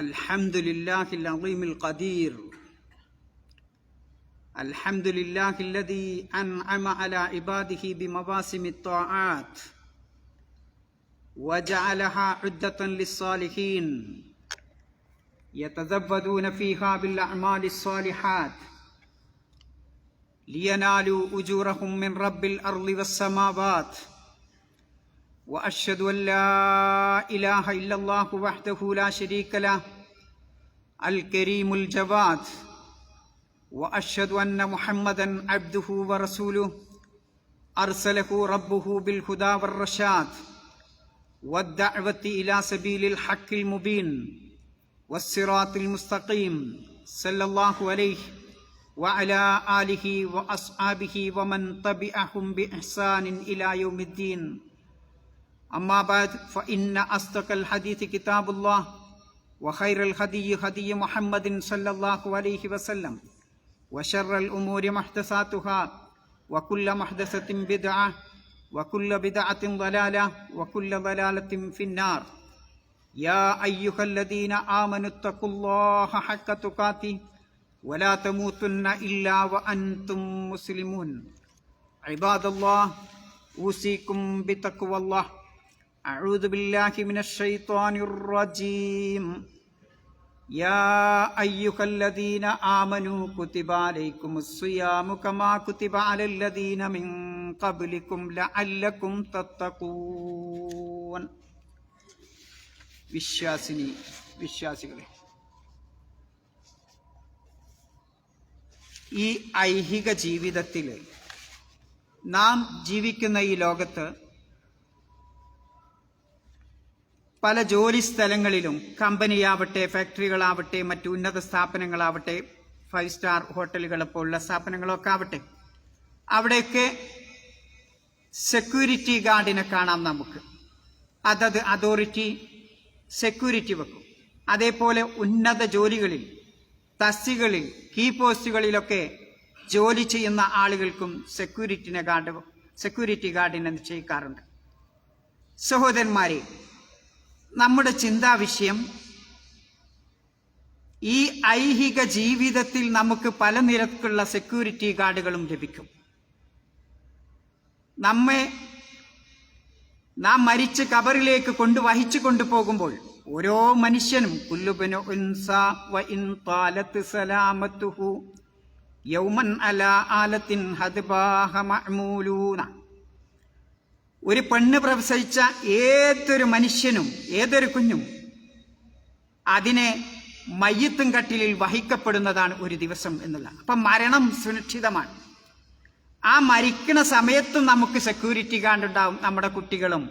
الحمد لله العظيم القدير الحمد لله الذي انعم على عباده بمواسم الطاعات وجعلها عدة للصالحين يتزودون فيها بالأعمال الصالحات. لينالوا أجورهم من رب الأرض والسماوات. وأشهد أن لا إله إلا الله وحده لا شريك له الكريم الجواد وأشهد أن محمدا عبده ورسوله أرسله ربه بالهدى والرشاد والدعوة إلى سبيل الحق المبين والصراط المستقيم صلى الله عليه وعلى آله وأصحابه ومن تبعهم بإحسان إلى يوم الدين. أما بعد فإن أصدق الحديث كتاب الله وخير الهدي هدي محمد صلى الله عليه وسلم وشر الأمور محدثاتها وكل محدثة بدعة وكل بدعة ضلالة وكل ضلالة في النار. يا أيها الذين آمنوا اتقوا الله حق تقاته ولا تموتن إلا وأنتم مسلمون. عباد الله أوصيكم بتقوى الله. أعوذ بالله من الشيطان الرجيم يا أيها الذين آمنوا كتب عليكم الصيام كما كتب على الذين من قبلكم لعلكم تتقون വിശ്വാസിനി വിശ്വാസികളെ ഈ ഐഹിക ജീവിതത്തിൽ നാം ജീവിക്കുന്ന ഈ ലോകത്ത് പല ജോലി സ്ഥലങ്ങളിലും കമ്പനിയാവട്ടെ ഫാക്ടറികളാവട്ടെ മറ്റു ഉന്നത സ്ഥാപനങ്ങളാവട്ടെ ഫൈവ് സ്റ്റാർ ഹോട്ടലുകളെ പോലുള്ള സ്ഥാപനങ്ങളൊക്കെ ആവട്ടെ അവിടെയൊക്കെ സെക്യൂരിറ്റി ഗാർഡിനെ കാണാം നമുക്ക്. അതത് അതോറിറ്റി സെക്യൂരിറ്റി വെക്കും. അതേപോലെ ഉന്നത ജോലികളിൽ തസ്തികളിൽ കീ പോസ്റ്റുകളിലൊക്കെ ജോലി ചെയ്യുന്ന ആളുകൾക്കും സെക്യൂരിറ്റിനെ ഗാർഡ് സെക്യൂരിറ്റി ഗാർഡിനെ നിശ്ചയിക്കാറുണ്ട്. സഹോദരന്മാരെ നമ്മുടെ ചിന്താ വിഷയം ഈ ഐഹിക ജീവിതത്തിൽ നമുക്ക് പല നിരക്കുള്ള സെക്യൂരിറ്റി ഗാർഡുകളും ലഭിക്കും. നമ്മെ നാം മരിച്ച് കബറിലേക്ക് കൊണ്ട് വഹിച്ചു കൊണ്ടുപോകുമ്പോൾ ഓരോ മനുഷ്യനും കുല്ലുബനു യൗമൻ അല ആലത്തിൻ ഹദ്ബാഹ മഅ്മൂലൂന. ഒരു പെണ്ണ് പ്രസവിച്ച ഏതൊരു മനുഷ്യനും ഏതൊരു കുഞ്ഞും അതിനെ മയ്യത്തും കട്ടിലിൽ വഹിക്കപ്പെടുന്നതാണ് ഒരു ദിവസം എന്നുള്ള അപ്പം മരണം സുരക്ഷിതമാണ്. ആ മരിക്കുന്ന സമയത്തും നമുക്ക് സെക്യൂരിറ്റി ഉണ്ടാവും. നമ്മുടെ കുട്ടികളും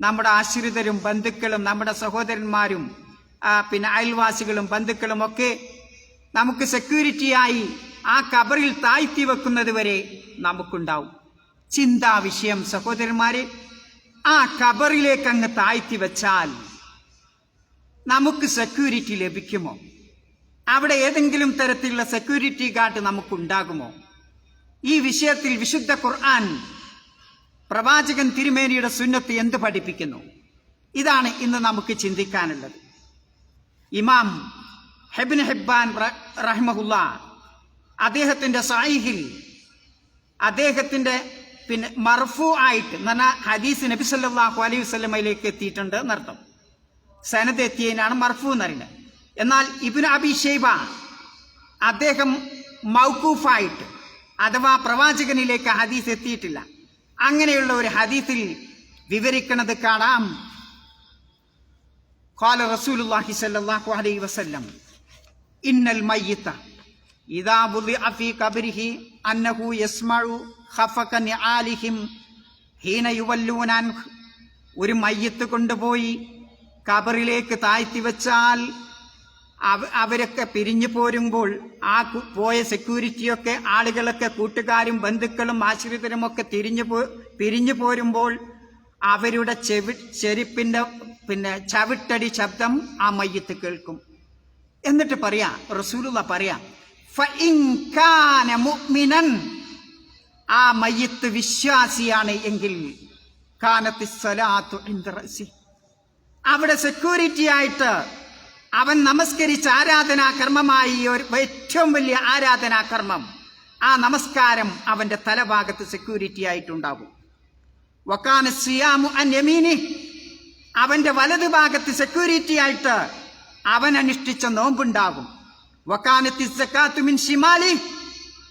നമ്മുടെ ആശ്രിതരും ബന്ധുക്കളും നമ്മുടെ സഹോദരന്മാരും പിന്നെ അയൽവാസികളും ബന്ധുക്കളും ഒക്കെ നമുക്ക് സെക്യൂരിറ്റിയായി ആ കബറിൽ താഴ്ത്തി വെക്കുന്നത് വരെ നമുക്കുണ്ടാവും. ചിന്താ വിഷയം സഹോദരന്മാരെ ആ കബറിലേക്ക് അങ്ങ് താഴ്ത്തി വെച്ചാൽ നമുക്ക് സെക്യൂരിറ്റി ലഭിക്കുമോ? അവിടെ ഏതെങ്കിലും തരത്തിലുള്ള സെക്യൂരിറ്റി ഗാർഡ് നമുക്കുണ്ടാകുമോ? ഈ വിഷയത്തിൽ വിശുദ്ധ ഖുർആൻ പ്രവാചകൻ തിരുമേനിയുടെ സുന്നത്ത് എന്ത് പഠിപ്പിക്കുന്നു? ഇതാണ് ഇന്ന് നമുക്ക് ചിന്തിക്കാനുള്ളത്. ഇമാം ഹെബിൻ ഹെബ്ബാൻ റഹ്മഹുല്ല അദ്ദേഹത്തിന്റെ സായിഹിൽ അദ്ദേഹത്തിന്റെ പിന്നെ മർഫു ആയിട്ട് എന്ന് പറഞ്ഞാൽ ഹദീസ് നബി സല്ലാഹു അലൈഹി വസ്ലമയിലേക്ക് എത്തിയിട്ടുണ്ട് എന്നർത്ഥം. സനത്ത് എത്തിയതിനാണ് മർഫു എന്ന് പറയുന്നത് എന്നാൽ ഇബിന് അബി ഷെയ്ബ അദ്ദേഹം മൗക്കൂഫായിട്ട് അഥവാ പ്രവാചകനിലേക്ക് ഹദീസ് എത്തിയിട്ടില്ല. അങ്ങനെയുള്ള ഒരു ഹദീസിൽ വിവരിക്കണത് കാണാം. ഖാല റസൂലുള്ളാഹി സല്ലല്ലാഹു അലൈഹി വസല്ലം ഇന്നൽ മയ്യിത്ത ബുദി കബരിഹി അന്നഹു ഹീന ഒരു മയ്യത്ത് കൊണ്ടുപോയി കബറിലേക്ക് താഴ്ത്തി വെച്ചാൽ അവരൊക്കെ പിരിഞ്ഞു പോരുമ്പോൾ ആ പോയ സെക്യൂരിറ്റിയൊക്കെ ആളുകളൊക്കെ കൂട്ടുകാരും ബന്ധുക്കളും ആശ്രിതരുമൊക്കെ തിരിഞ്ഞു പോ പിരിഞ്ഞു പോരുമ്പോൾ അവരുടെ ചെവി ചെരുപ്പിന്റെ പിന്നെ ചവിട്ടടി ശബ്ദം ആ മയ്യത്ത് കേൾക്കും. എന്നിട്ട് പറയാ റസൂലുള്ള പറയാം ആ മയ്യത്ത് വിശ്വാസിയാണ് എങ്കിൽ കാനത്തി സ്വലാത്തു അവിടെ സെക്യൂരിറ്റി ആയിട്ട് അവൻ നമസ്കരിച്ച ആരാധനാ കർമ്മമായി ഒരു ഏറ്റവും വലിയ ആരാധനാ കർമ്മം. ആ നമസ്കാരം അവന്റെ തലഭാഗത്ത് സെക്യൂരിറ്റി ആയിട്ടുണ്ടാകും. വക്കാന സിയാമു അൻ അവന്റെ വലതു ഭാഗത്ത് സെക്യൂരിറ്റി ആയിട്ട് അവൻ അനുഷ്ഠിച്ച നോമ്പുണ്ടാകും. വക്കാനത്തി സക്കാത്തു മിൻ ഷിമാലി.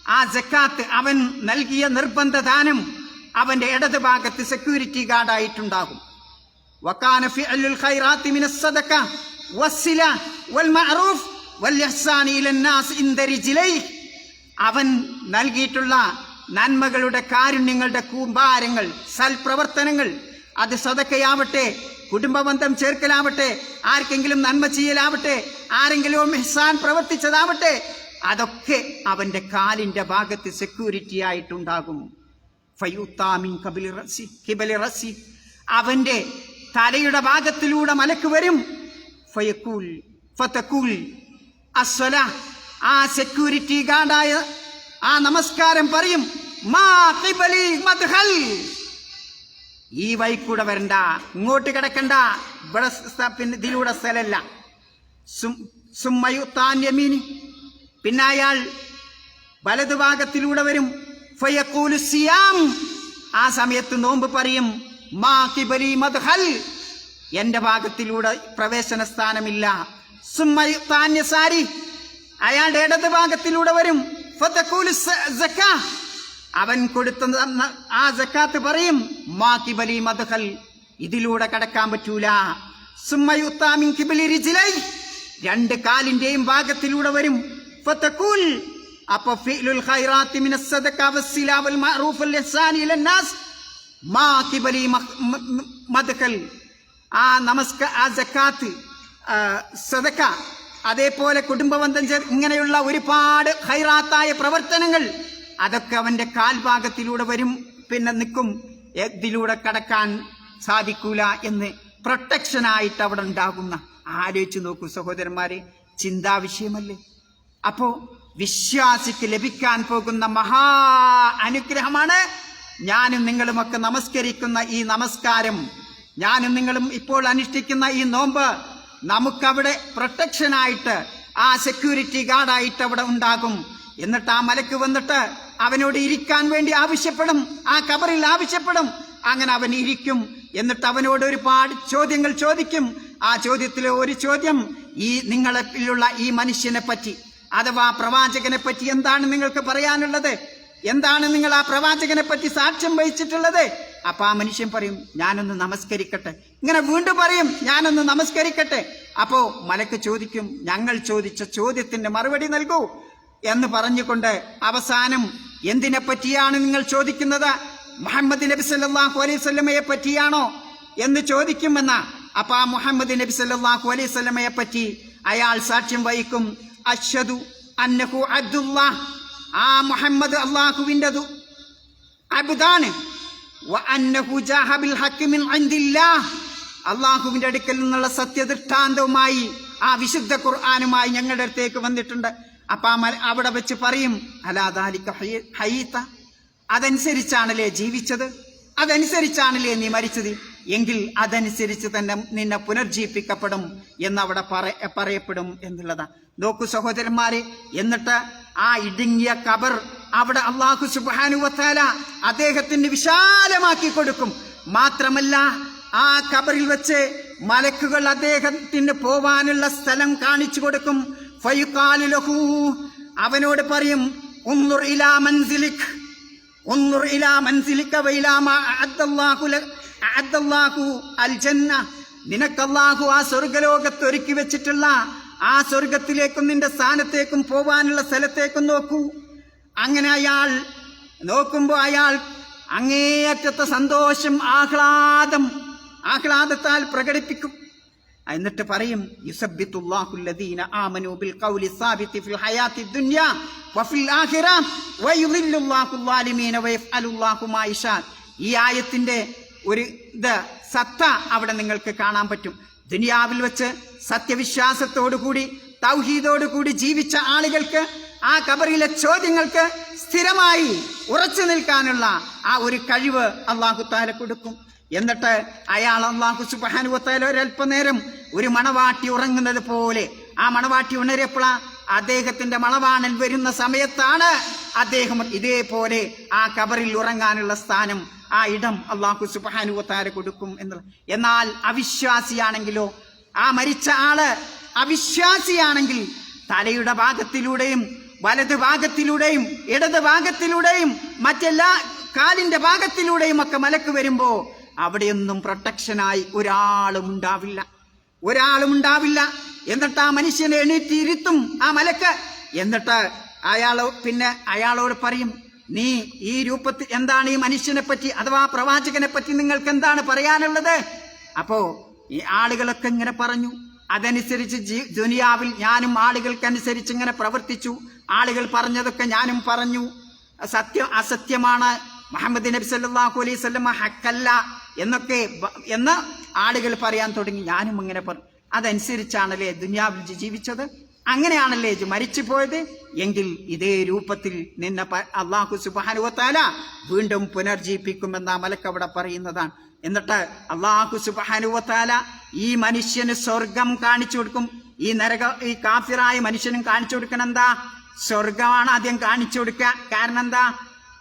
ആ സക്കാത്ത് അവൻ നൽകിയ നിർബന്ധ ദാനം അവന്റെ ഇടത് ഭാഗത്ത് സെക്യൂരിറ്റി ഗാർഡായിട്ടുണ്ടാകും വക്കാന ഫിഅലുൽ ഖൈറാത്തി മിന സദക വസ്സില വൽ മഅറൂഫ് വൽ ഇഹ്സാനി ഇലന്നാസ് ഇന്ദ റിജ്ലൈഹി. അവൻ നൽകിയിട്ടുള്ള നന്മകളുടെ കാരുണ്യങ്ങളുടെ കൂമ്പാരങ്ങൾ സൽപ്രവർത്തനങ്ങൾ അത് സദക്കയാവട്ടെ കുടുംബബന്ധം ചേർക്കലാവട്ടെ ആർക്കെങ്കിലും നന്മ ചെയ്യലാവട്ടെ ആരെങ്കിലും ഹിസാൻ പ്രവർത്തിച്ചതാവട്ടെ അതൊക്കെ അവന്റെ കാലിന്റെ ഭാഗത്ത് സെക്യൂരിറ്റി ആയിട്ടുണ്ടാകും. ഫയൂത്താമിൻ കബിലി റസി കിബലി റസി. അവന്റെ തലയുടെ ഭാഗത്തിലൂടെ മലക്ക് വരും. ഫയക്കൂൽ ഫതക്കൂൽ അസ്വല ആ സെക്യൂരിറ്റി ഗാർഡായ ആ നമസ്കാരം പറയും മാ കിബലി മദ്ഹൽ. ഈ വൈക്കൂടെ വരണ്ട ഇങ്ങോട്ട് കിടക്കണ്ട. ഇവിടെ പിന്നെ ഇതിലൂടെ സ്ഥലമല്ല. സുമ്മയു താന്യമീനി യമീനി പിന്നെ അയാൾ വലതുഭാഗത്തിലൂടെ വരും. ഫയഖൂലു സിയാം. ആ സമയത്ത് നോമ്പ് പറയും മാ കിബലി മദ്ഹൽ. എന്റെ ഭാഗത്തിലൂടെ പ്രവേശന സ്ഥാനമില്ല. സുമ്മയു താന്യസാരി അയാളുടെ ഇടത് ഭാഗത്തിലൂടെ വരും സക്കാ. അവൻ കൊടുത്ത ആ ജക്കാത്ത് പറയും മാക്കിബലി കിബലി മദ്ഹൽ ഇതിലൂടെ കടക്കാൻ പറ്റൂല. സുമ്മയുത്താമിൻ കിബലി റിജിലൈ രണ്ട് കാലിന്റെയും ഭാഗത്തിലൂടെ വരും. ഫതഖൂൽ. അപ്പൊ ഫീലുൽ ഖൈറാത്തി മിനസ് സദഖ വസ്സില വൽ മഅറൂഫ് വൽ ഇഹ്സാൻ ഇലൻ നാസ്. മാ കിബലി മഖ്- മ- മ- മദ്ഖൽ. ആ നമസ്ക ആ സക്കാത്ത് ആ, സദക്ക അതേപോലെ കുടുംബബന്ധം ഇങ്ങനെയുള്ള ഒരുപാട് ഹൈറാത്തായ പ്രവർത്തനങ്ങൾ അതൊക്കെ അവന്റെ കാൽഭാഗത്തിലൂടെ വരും പിന്നെ നിൽക്കും. ഇതിലൂടെ കടക്കാൻ സാധിക്കൂല എന്ന് പ്രൊട്ടക്ഷനായിട്ട് അവിടെ ഉണ്ടാകുന്ന. ആലോചിച്ച് നോക്കൂ സഹോദരന്മാരെ ചിന്താ വിഷയമല്ലേ? അപ്പോ വിശ്വാസിക്ക് ലഭിക്കാൻ പോകുന്ന മഹാ അനുഗ്രഹമാണ് ഞാനും നിങ്ങളുമൊക്കെ നമസ്കരിക്കുന്ന ഈ നമസ്കാരം. ഞാനും നിങ്ങളും ഇപ്പോൾ അനുഷ്ഠിക്കുന്ന ഈ നോമ്പ് നമുക്കവിടെ പ്രൊട്ടക്ഷനായിട്ട് ആ സെക്യൂരിറ്റി ഗാർഡായിട്ട് അവിടെ ഉണ്ടാകും. എന്നിട്ട് ആ മലക്ക് വന്നിട്ട് അവനോട് ഇരിക്കാൻ വേണ്ടി ആവശ്യപ്പെടും. ആ കബറിൽ ആവശ്യപ്പെടും. അങ്ങനെ അവൻ ഇരിക്കും. എന്നിട്ട് അവനോട് ഒരുപാട് ചോദ്യങ്ങൾ ചോദിക്കും. ആ ചോദ്യത്തിലെ ഒരു ചോദ്യം ഈ നിങ്ങളിലുള്ള ഈ മനുഷ്യനെ പറ്റി അഥവാ പ്രവാചകനെ പറ്റി എന്താണ് നിങ്ങൾക്ക് പറയാനുള്ളത്? എന്താണ് നിങ്ങൾ ആ പ്രവാചകനെ പറ്റി സാക്ഷ്യം വഹിച്ചിട്ടുള്ളത്? അപ്പൊ ആ മനുഷ്യൻ പറയും ഞാനൊന്ന് നമസ്കരിക്കട്ടെ. ഇങ്ങനെ വീണ്ടും പറയും ഞാനൊന്ന് നമസ്കരിക്കട്ടെ. അപ്പോ മലക്ക് ചോദിക്കും ഞങ്ങൾ ചോദിച്ച ചോദ്യത്തിന്റെ മറുപടി നൽകൂ. എന്ന് പറഞ്ഞുകൊണ്ട് അവസാനം എന്തിനെ പറ്റിയാണ് നിങ്ങൾ ചോദിക്കുന്നത്? മുഹമ്മദ് നബി സല്ലാഹു അലൈഹി സ്വലമയെ പറ്റിയാണോ എന്ന് ചോദിക്കുമെന്ന. അപ്പൊ ആ മുഹമ്മദ് നബി സല്ലാഹു അലൈഹി സ്വലമയെ പറ്റി അയാൾ സാക്ഷ്യം വഹിക്കും അശ്വതു അന്നഹു അബ്ദുല്ലാ ആ മുഹമ്മദ് അള്ളാഹുവിന്റെ അബുദാണ്. അള്ളാഹുവിന്റെ അടുക്കൽ നിന്നുള്ള സത്യദൃഷ്ടാന്തവുമായി ആ വിശുദ്ധ ഖുർആാനുമായി ഞങ്ങളുടെ അടുത്തേക്ക് വന്നിട്ടുണ്ട്. അപ്പൊ ആ അവിടെ വെച്ച് പറയും അലാദാലിക്ക ഹയ്യത്ത അതനുസരിച്ചാണല്ലേ ജീവിച്ചത്? അതനുസരിച്ചാണല്ലേ നീ മരിച്ചത്? എങ്കിൽ അതനുസരിച്ച് തന്നെ നിന്നെ പുനർജീവിപ്പിക്കപ്പെടും എന്നവിടെ പറ- പറയപ്പെടും എന്നുള്ളതാ. നോക്കൂ സഹോദരന്മാരെ എന്നിട്ട് ആ ഇടുങ്ങിയ കബർ അവിടെ അള്ളാഹു സുബാനുവത്താല അദ്ദേഹത്തിന് വിശാലമാക്കി കൊടുക്കും. മാത്രമല്ല ആ കബറിൽ വെച്ച് മലക്കുകൾ അദ്ദേഹത്തിന് പോവാനുള്ള സ്ഥലം കാണിച്ചു കൊടുക്കും. അവനോട് പറയും ഇലാ ഇലാ അൽ ജന്ന നിനക്കല്ലാഹു ആ സ്വർഗലോകത്ത് ഒരുക്കി വെച്ചിട്ടുള്ള ആ സ്വർഗത്തിലേക്കും നിന്റെ സ്ഥാനത്തേക്കും പോവാനുള്ള സ്ഥലത്തേക്കും നോക്കൂ. അങ്ങനെ അയാൾ നോക്കുമ്പോൾ അയാൾ അങ്ങേയറ്റത്തെ സന്തോഷം ആഹ്ലാദം ആഹ്ലാദത്താൽ പ്രകടിപ്പിക്കും. എന്നിട്ട് പറയും ബിൽ ഖൗലി ആഖിറ മാ ഈ ആയത്തിന്റെ ഒരു ഇത് സത്ത അവിടെ നിങ്ങൾക്ക് കാണാൻ പറ്റും. ദുനിയാവിൽ വെച്ച് സത്യവിശ്വാസത്തോടുകൂടി തൗഹീദോടുകൂടി ജീവിച്ച ആളുകൾക്ക് ആ കബറിലെ ചോദ്യങ്ങൾക്ക് സ്ഥിരമായി ഉറച്ചു നിൽക്കാനുള്ള ആ ഒരു കഴിവ് അള്ളാഹു താല കൊടുക്കും. എന്നിട്ട് അയാൾ അള്ളാഹു സുബാനുവത്താൽ ഒരല്പനേരം ഒരു മണവാട്ടി ഉറങ്ങുന്നത് പോലെ. ആ മണവാട്ടി ഉണരപ്പളാ അദ്ദേഹത്തിന്റെ മണവാണൻ വരുന്ന സമയത്താണ് അദ്ദേഹം ഇതേപോലെ ആ കബറിൽ ഉറങ്ങാനുള്ള സ്ഥാനം ആ ഇടം അള്ളാഹു സുബാനുവത്താര കൊടുക്കും എന്നുള്ള. എന്നാൽ അവിശ്വാസിയാണെങ്കിലോ ആ മരിച്ച ആൾ അവിശ്വാസിയാണെങ്കിൽ തലയുടെ ഭാഗത്തിലൂടെയും വലത് ഭാഗത്തിലൂടെയും ഇടത് ഭാഗത്തിലൂടെയും മറ്റെല്ലാ കാലിന്റെ ഭാഗത്തിലൂടെയും ഒക്കെ മലക്ക് വരുമ്പോ അവിടെയൊന്നും പ്രൊട്ടക്ഷനായി ഒരാളും ഉണ്ടാവില്ല ഒരാളും ഉണ്ടാവില്ല എന്നിട്ട് ആ മനുഷ്യനെ എണീറ്റിരുത്തും ആ മലക്ക്. എന്നിട്ട് അയാളോ പിന്നെ അയാളോട് പറയും നീ ഈ രൂപത്തിൽ എന്താണ് ഈ മനുഷ്യനെ പറ്റി അഥവാ പ്രവാചകനെ പറ്റി നിങ്ങൾക്ക് എന്താണ് പറയാനുള്ളത്? അപ്പോ ഈ ആളുകളൊക്കെ ഇങ്ങനെ പറഞ്ഞു. അതനുസരിച്ച് ജീ ദുനിയാവിൽ ഞാനും ആളുകൾക്കനുസരിച്ച് ഇങ്ങനെ പ്രവർത്തിച്ചു. ആളുകൾ പറഞ്ഞതൊക്കെ ഞാനും പറഞ്ഞു. സത്യം അസത്യമാണ്. മുഹമ്മദ് നബി സല്ലല്ലാഹു അലൈഹി വസല്ലമ ഹക്കല്ല. എന്നൊക്കെ എന്ന് ആളുകൾ പറയാൻ തുടങ്ങി. ഞാനും ഇങ്ങനെ പറഞ്ഞു. അതനുസരിച്ചാണല്ലേ ദുനിയാവിൽ ജീവിച്ചത്? അങ്ങനെയാണല്ലേ മരിച്ചു പോയത് എങ്കിൽ ഇതേ രൂപത്തിൽ നിന്നെ അള്ളാഹു സുബാനുവത്താല വീണ്ടും പുനർജീവിപ്പിക്കുമെന്ന മലക്കവിടെ പറയുന്നതാണ്. എന്നിട്ട് അള്ളാഹു സുബാനുവത്താല ഈ മനുഷ്യന് സ്വർഗം കാണിച്ചു കൊടുക്കും. ഈ നരക ഈ കാഫിറായ മനുഷ്യനും കാണിച്ചു കൊടുക്കണം എന്താ? സ്വർഗമാണ് ആദ്യം കാണിച്ചു കൊടുക്കുക കാരണം എന്താ?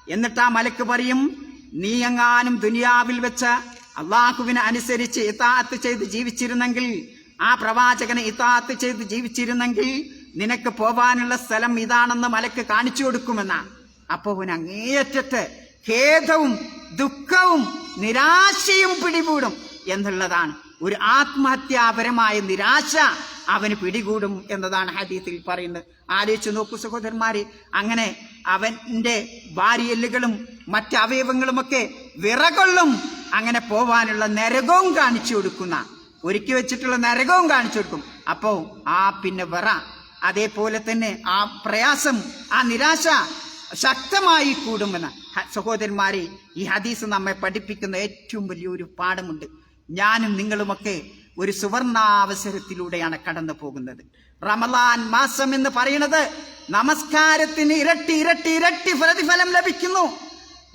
എന്നിട്ട് ആ മലക്ക് പറയും നീ എങ്ങാനും ദുനിയാവിൽ വെച്ച് അള്ളാഹുവിനെ അനുസരിച്ച് ഇത്താത്ത് ചെയ്ത് ജീവിച്ചിരുന്നെങ്കിൽ ആ പ്രവാചകനെ ഇത്താത്ത് ചെയ്ത് ജീവിച്ചിരുന്നെങ്കിൽ നിനക്ക് പോവാനുള്ള സ്ഥലം ഇതാണെന്ന് മലക്ക് കാണിച്ചു കൊടുക്കുമെന്നാ. അപ്പൊ അവൻ അങ്ങേയറ്റത്ത് ഖേദവും ദുഃഖവും നിരാശയും പിടികൂടും എന്നുള്ളതാണ്. ഒരു ആത്മഹത്യാപരമായ നിരാശ അവന് പിടികൂടും എന്നതാണ് ഹദീത്തിൽ പറയുന്നത്. ആലോചിച്ച് നോക്കൂ സഹോദരന്മാരെ അങ്ങനെ അവന്റെ ഭാര്യല്ലുകളും മറ്റ് അവയവങ്ങളുമൊക്കെ വിറകൊള്ളും. അങ്ങനെ പോവാനുള്ള നരകവും കാണിച്ചു കൊടുക്കുന്ന ഒരുക്കി വെച്ചിട്ടുള്ള നരകവും കാണിച്ചു കൊടുക്കും. അപ്പോൾ ആ പിന്നെ വിറ അതേപോലെ തന്നെ ആ പ്രയാസം ആ നിരാശ ശക്തമായി കൂടുമെന്ന് സഹോദരന്മാരെ ഈ ഹദീസ് നമ്മെ പഠിപ്പിക്കുന്ന ഏറ്റവും വലിയൊരു പാഠമുണ്ട്. ഞാനും നിങ്ങളുമൊക്കെ ഒരു സുവർണാവസരത്തിലൂടെയാണ് കടന്നു പോകുന്നത്. റമലാൻ മാസം എന്ന് പറയുന്നത് നമസ്കാരത്തിന് ഇരട്ടി ഇരട്ടി ഇരട്ടി പ്രതിഫലം ലഭിക്കുന്നു.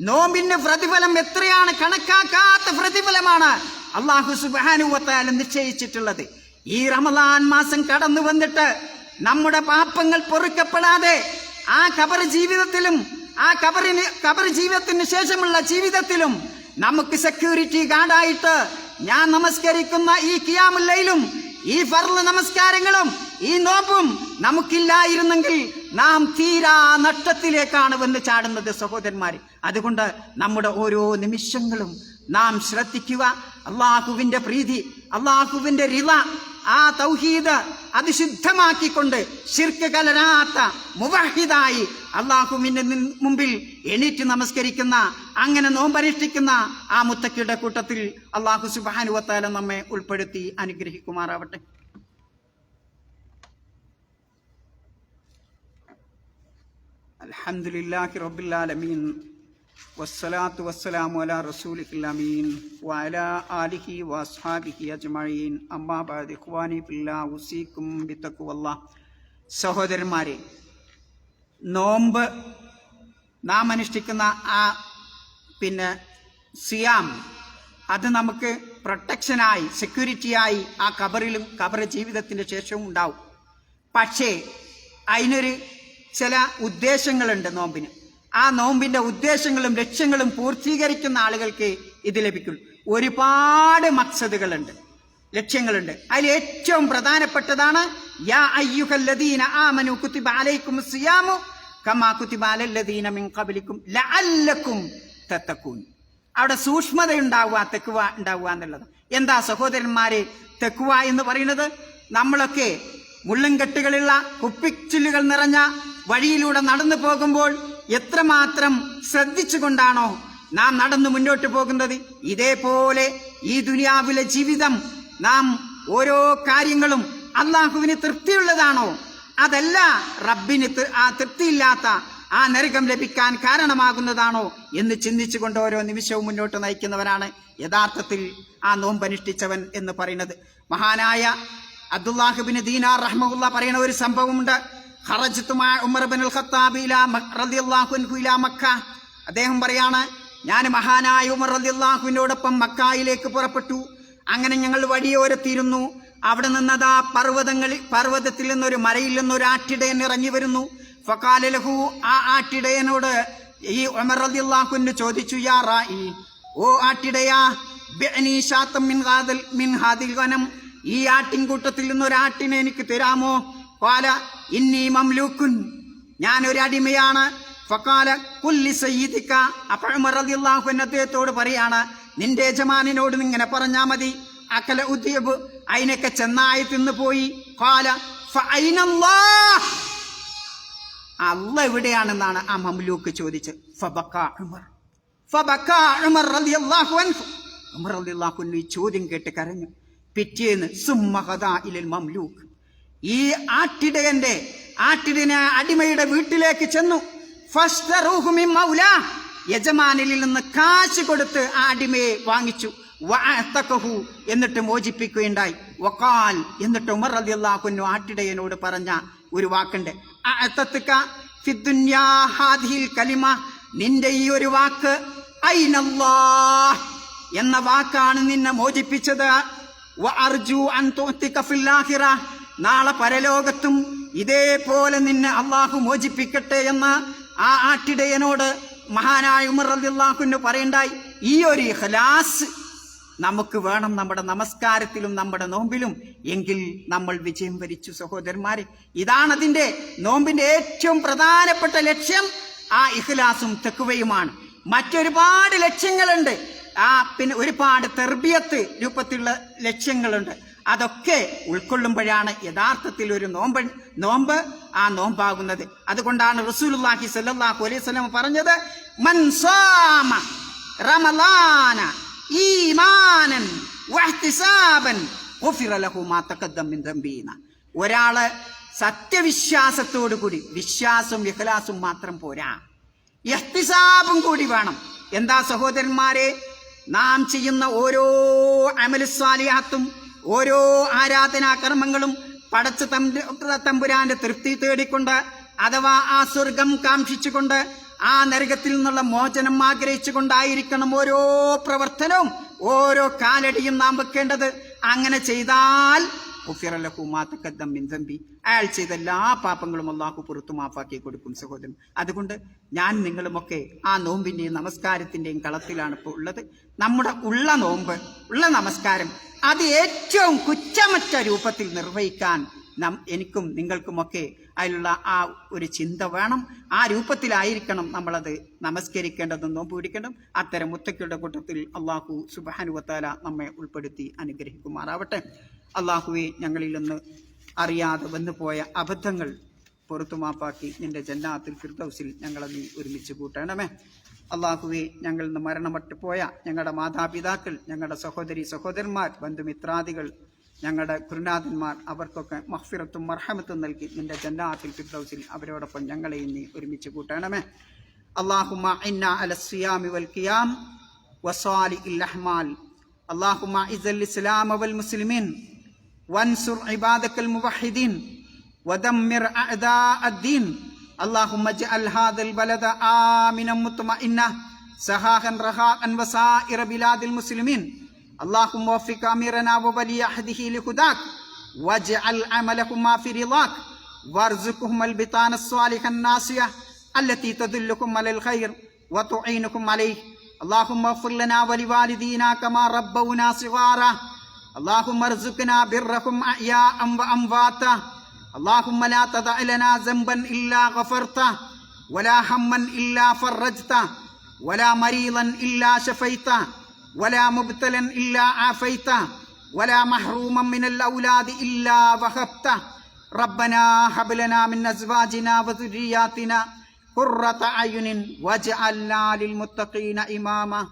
നോമ്പിന് പ്രതിഫലം എത്രയാണ്? കണക്കാക്കാത്ത പ്രതിഫലമാണ് അള്ളാഹു സുബാനുവത്താല നിശ്ചയിച്ചിട്ടുള്ളത്. ഈ റമലാൻ മാസം കടന്നു വന്നിട്ട് നമ്മുടെ പാപ്പങ്ങൾ പൊറുക്കപ്പെടാതെ ആ കബർ ജീവിതത്തിലും ആ കബറിന് കബർ ജീവിതത്തിന് ശേഷമുള്ള ജീവിതത്തിലും നമുക്ക് സെക്യൂരിറ്റി ഗാർഡായിട്ട് ഞാൻ നമസ്കരിക്കുന്ന ഈ കിയാമുല്ലയിലും ഈ ഫർൾ നമസ്കാരങ്ങളും ഈ നോമ്പും നമുക്കില്ലായിരുന്നെങ്കിൽ നാം തീരാ നഷ്ടത്തിലേക്കാണ് വന്ന് ചാടുന്നത് സഹോദരന്മാർ അതുകൊണ്ട് നമ്മുടെ ഓരോ നിമിഷങ്ങളും നാം ശ്രദ്ധിക്കുക. അള്ളാഹുവിന്റെ പ്രീതി അള്ളാഹുവിന്റെ റിള ആ തൗഹീദ് അതിശുദ്ധമാക്കിക്കൊണ്ട് ശിർക്ക് കലരാത്ത മുവഹിദായി അള്ളാഹുവിന്റെ മുമ്പിൽ എണീറ്റ് നമസ്കരിക്കുന്ന അങ്ങനെ നോമ്പനുഷ്ഠിക്കുന്ന ആ മുത്തക്കിയുടെ കൂട്ടത്തിൽ അള്ളാഹു സുബാനുവത്താല നമ്മെ ഉൾപ്പെടുത്തി അനുഗ്രഹിക്കുമാറാവട്ടെ. അൽഹംദുലില്ലാഹി റബുല്ലാലമീൻ വസ്സലാത്തു വസ്സലാമു അല റസൂലിഹിൽ അമീൻ. വഅലാ ആലിഹി വസ്ഹാബിഹി അജ്മഈൻ. അമ്മാ ബഅദ്. ഇഖ്വാനി ഫില്ലാഹ് ഉസീക്കും ബിത്തഖ്വല്ലാഹ്. സഹോദരന്മാരെ നോമ്പ് നാം അനുഷ്ഠിക്കുന്ന ആ പിന്നെ സിയാം അത് നമുക്ക് പ്രൊട്ടക്ഷനായി സെക്യൂരിറ്റിയായി ആ കബറിലും കബർ ജീവിതത്തിന്റെ ശേഷവും ഉണ്ടാവും. പക്ഷേ അതിനൊരു ചില ഉദ്ദേശങ്ങളുണ്ട് നോമ്പിന്. ആ നോമ്പിന്റെ ഉദ്ദേശങ്ങളും ലക്ഷ്യങ്ങളും പൂർത്തീകരിക്കുന്ന ആളുകൾക്ക് ഇത് ലഭിക്കും. ഒരുപാട് മക്സദുകളുണ്ട്. ലക്ഷ്യങ്ങളുണ്ട്. അതിൽ ഏറ്റവും പ്രധാനപ്പെട്ടതാണ് യാ അയ്യുഹല്ലദീന അലൈക്കും സിയാമു കമാ അലല്ലദീന മിൻ അവിടെ സൂക്ഷ്മത ഉണ്ടാവുക തെക്കുവ ഉണ്ടാവുക എന്നുള്ളത്. എന്താ സഹോദരന്മാരെ തെക്കുവ എന്ന് പറയുന്നത്? നമ്മളൊക്കെ മുള്ളുംകെട്ടുകളുള്ള കുപ്പിച്ചില്ലുകൾ നിറഞ്ഞ വഴിയിലൂടെ നടന്നു പോകുമ്പോൾ എത്രമാത്രം ശ്രദ്ധിച്ചുകൊണ്ടാണോ നാം നടന്നു മുന്നോട്ട് പോകുന്നത്? ഇതേപോലെ ഈ ദുനിയാവിലെ ജീവിതം നാം ഓരോ കാര്യങ്ങളും അള്ളാഹുവിന് തൃപ്തിയുള്ളതാണോ? അതല്ല റബ്ബിന് ആ തൃപ്തിയില്ലാത്ത ആ നരകം ലഭിക്കാൻ കാരണമാകുന്നതാണോ എന്ന് ചിന്തിച്ചുകൊണ്ട് ഓരോ നിമിഷവും മുന്നോട്ട് നയിക്കുന്നവനാണ് യഥാർത്ഥത്തിൽ ആ നോമ്പനുഷ്ഠിച്ചവൻ എന്ന് പറയുന്നത്. മഹാനായ അബ്ദുല്ലാഹിബിന് ദീനാർ റഹ്മുല്ല പറയുന്ന ഒരു സംഭവമുണ്ട്. അദ്ദേഹം പറയാണ് ഞാൻ മഹാനായ ഉമർ അള്ളാഹുവിനോടൊപ്പം മക്കായിലേക്ക് പുറപ്പെട്ടു. അങ്ങനെ ഞങ്ങൾ വഴിയോരത്തിരുന്നു അവിടെ നിന്നതാ പർവതങ്ങളിൽ പർവതത്തിൽ നിന്നൊരു മരയിൽ നിന്നൊരു ആട്ടിടയൻ ഇറങ്ങി വരുന്നു. ഫക്കാലഹു ആ ആട്ടിടയനോട് ഈ ഉമർ അള്ളാഹുവിന് ചോദിച്ചു യാ റായി ഓ ആട്ടിടയാ മിൻ ഹാദൽ ഈ ആട്ടിൻകൂട്ടത്തിൽ നിന്നൊരാട്ടിനെ എനിക്ക് തരാമോ? കാല ഇന്നി മംലൂക്കുൻ ഞാൻ ഒരു അടിമയാണ്. ഫക്കാല കുല്ലി സയ്യിദിക്ക. അപ്പോൾ ഉമർ റളിയല്ലാഹു അദ്ദേഹത്തോട് പറയാണ് നിന്റെ യജമാനോട് ഇങ്ങനെ പറഞ്ഞാ മതി. അക്കല ഉദ്യബ് അതിനൊക്കെ ചെന്നായി തിന്നു പോയി. കാല അല്ല എവിടെയാണെന്നാണ് ആ മംലൂക്ക് ചോദിച്ചത്. ചോദ്യം കേട്ട് കരഞ്ഞു. പിറ്റേന്ന് സുമ്മഹദ ഇലൽ മംലൂക്ക്. ഈ ആട്ടിടയന്റെ ആട്ടിടിനെ അടിമയുടെ വീട്ടിലേക്ക് ചെന്നു. യജമാനിൽ നിന്ന് കാശ് കൊടുത്ത് ആ അടിമയെ വാങ്ങിച്ചു. എന്നിട്ട് മോചിപ്പിക്കുകയുണ്ടായി. വക്കാൽ എന്നിട്ട് ഉമർ റളിയല്ലാഹു അൻഹു ആട്ടിടയനോട് പറഞ്ഞ ഒരു വാക്കുണ്ട്. കലിമ. നിന്റെ ഈ ഒരു വാക്ക് എന്ന വാക്കാണ് നിന്നെ മോചിപ്പിച്ചത്. അൻ നാളെ പരലോകത്തും ഇതേപോലെ നിന്നെ അള്ളാഹു മോചിപ്പിക്കട്ടെ എന്ന ആ ആട്ടിടയനോട് മഹാനായ ഉമർ റളിയല്ലാഹുവിന് പറയണ്ടായി. ഈ ഒരു ഇഖ്ലാസ് നമുക്ക് വേണം നമ്മുടെ നമസ്കാരത്തിലും നമ്മുടെ നോമ്പിലും. എങ്കിൽ നമ്മൾ വിജയം വരിച്ചു സഹോദരന്മാരെ. ഇതാണ് അതിന്റെ നോമ്പിന്റെ ഏറ്റവും പ്രധാനപ്പെട്ട ലക്ഷ്യം. ആ ഇഖ്ലാസും തെക്കുവയുമാണ് മറ്റൊരുപാട് ലക്ഷ്യങ്ങളുണ്ട്. ആ പിന്നെ ഒരുപാട് തെർബിയത്ത് രൂപത്തിലുള്ള ലക്ഷ്യങ്ങളുണ്ട്. അതൊക്കെ ഉൾക്കൊള്ളുമ്പോഴാണ് യഥാർത്ഥത്തിൽ ഒരു നോമ്പ് നോമ്പ് ആ നോമ്പാകുന്നത്. അതുകൊണ്ടാണ് റസൂലുള്ളാഹി സ്വല്ലല്ലാഹു അലൈഹി വസല്ലം പറഞ്ഞത് മൻ സാമ റമളാന ഈമാനൻ വഹ്തിസാബൻ ഒരാൾ സത്യവിശ്വാസത്തോടു കൂടി വിശ്വാസവും ഇഖ്ലാസും മാത്രം പോരാ. ഇഹ്തിസാബും കൂടി വേണം. എന്താ സഹോദരന്മാരെ? നാം ചെയ്യുന്ന ഓരോ അമലുസ്വാലിയാത്തും ഓരോ ആരാധനാ കർമ്മങ്ങളും പടച്ച തമ്പുരാന്റെ തൃപ്തി തേടിക്കൊണ്ട് അഥവാ ആ സ്വർഗം കാംക്ഷിച്ചുകൊണ്ട് ആ നരകത്തിൽ നിന്നുള്ള മോചനം ആഗ്രഹിച്ചുകൊണ്ടായിരിക്കണം ഓരോ പ്രവർത്തനവും ഓരോ കാലടിയും നാം വെക്കേണ്ടത്. അങ്ങനെ ചെയ്താൽ അയാൾ ചെയ്ത എല്ലാ പാപങ്ങളും അള്ളാഹു പുറത്തു മാഫാക്കി കൊടുക്കും സഹോദരൻ. അതുകൊണ്ട് ഞാൻ നിങ്ങളുമൊക്കെ ആ നോമ്പിന്റെയും നമസ്കാരത്തിന്റെയും കളത്തിലാണ് ഇപ്പോൾ ഉള്ളത്. നമ്മുടെ ഉള്ള നോമ്പ് ഉള്ള നമസ്കാരം അത് ഏറ്റവും കുറ്റമറ്റ രൂപത്തിൽ നിർവഹിക്കാൻ എനിക്കും നിങ്ങൾക്കുമൊക്കെ അതിലുള്ള ആ ഒരു ചിന്ത വേണം. ആ രൂപത്തിലായിരിക്കണം നമ്മളത് നമസ്കരിക്കേണ്ടതും നോമ്പ് പിടിക്കേണ്ടതും. അത്തരം മുത്തക്കളുടെ കൂട്ടത്തിൽ അള്ളാഹു സുബാനുവത്താല നമ്മെ ഉൾപ്പെടുത്തി അനുഗ്രഹിക്കുമാറാവട്ടെ. അള്ളാഹുവെ ഞങ്ങളിൽ നിന്ന് അറിയാതെ വന്നുപോയ അബദ്ധങ്ങൾ പുറത്തുമാപ്പാക്കി നിന്റെ ജന്നാത്തിൽ ഫിർദൌസിൽ ഞങ്ങളെ നീ ഒരുമിച്ച് കൂട്ടണമേ. അള്ളാഹുവെ ഞങ്ങളിൽ നിന്ന് മരണമട്ടു പോയ ഞങ്ങളുടെ മാതാപിതാക്കൾ ഞങ്ങളുടെ സഹോദരി സഹോദരന്മാർ ബന്ധുമിത്രാദികൾ ഞങ്ങളുടെ ഗുരുനാഥന്മാർ അവർക്കൊക്കെ മഹ്ഫിറത്തും മർഹമത്തും നൽകി നിന്റെ ജന്നാത്തിൽ ഫിർദൌസിൽ അവരോടൊപ്പം ഞങ്ങളെയും നീ ഒരുമിച്ച് കൂട്ടണമേ. അള്ളാഹുമ ഇന്ന അലസ്യാമി വൽ ഖിയാം വസാലി ഇൽ അഹ്മാൽ. അള്ളാഹുമ ഇസ്ലാം അവൽ മുസ്ലിമീൻ. وانصر عبادك الموحدين ودمر أعداء الدين. اللهم اجعل هذا البلد آمنا مطمئنا سخاء رخاء وسائر بلاد المسلمين. اللهم وفق أميرنا وولي عهده لهداك واجعل عملهما في رضاك. وارزقهم البطانة الصالحة الناصية التي تدلكم على الخير وتعينكم عليه. اللهم اغفر لنا ولوالدينا كما ربونا صغارا. اللهم ارزقنا برهم أحياء وأمواتا. اللهم لا تدع لنا ذنبا إلا غفرته ولا هما إلا فرجته ولا مريضا إلا شفيته ولا مبتلا إلا عافيته ولا محروما من الأولاد إلا وهبته. ربنا هب لنا من أزواجنا وذرياتنا قرة أعين واجعلنا للمتقين إماما.